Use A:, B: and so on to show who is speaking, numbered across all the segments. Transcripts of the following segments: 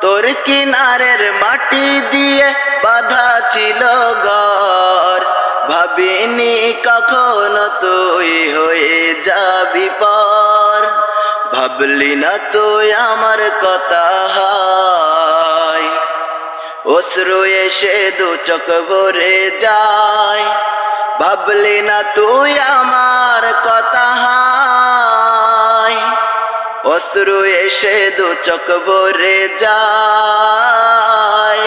A: তোর কিনারের মাটি দিয়ে বাধা ছিল ঘর। ভাবিনি কখনো তুই হয়ে যাবি পর। ভাবলি না তুই আমার কথা হয়। অশ্রু এসে দু চোখ ভরে যায়। ভাবলি না তুই আমার কথা হয়। অশ্রু এসে দু চোখ ভরে যায়।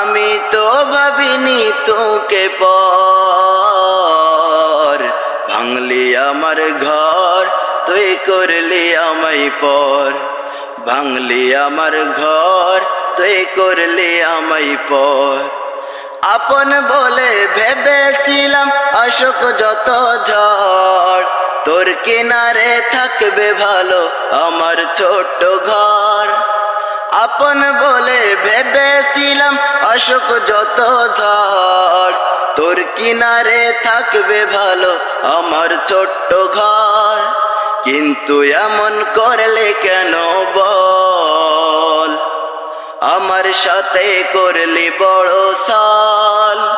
A: আমি তো ভাবিনি তোকে পর। ভাঙলি আমার ঘর, তুই করলি আমায় পর। ভাঙলি আমার ঘর, তুই করলি আমায় পর। আপন বলে ভেবেছিলাম অশোক যত ঝড় তোর কিনারে থাকবে ভালো আমার ছোট্ট ঘর। আপন বলে ভেবেছিলাম অশোক যত ঝড়। তোর কিনারে থাকবে ভালো আমার ছোট্ট ঘর। কিন্তু এমন করলে কেন বল? আমার সাথে করলি বড় সাল।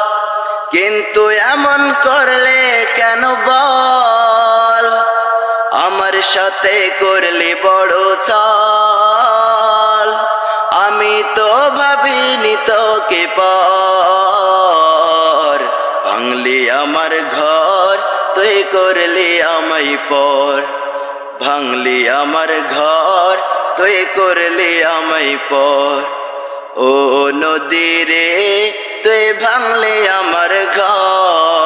A: কিন্তু এমন করলে কেন বল? সাথে করলি বড় সাল আমি তো ভাবিনি তোকে পর। আমার ঘর, তুই করলি আমায় পর। ভাঙলি আমার ঘর, তুই করলি আমায় পর। ও নদী রে, তুই ভাঙলে আমার ঘর।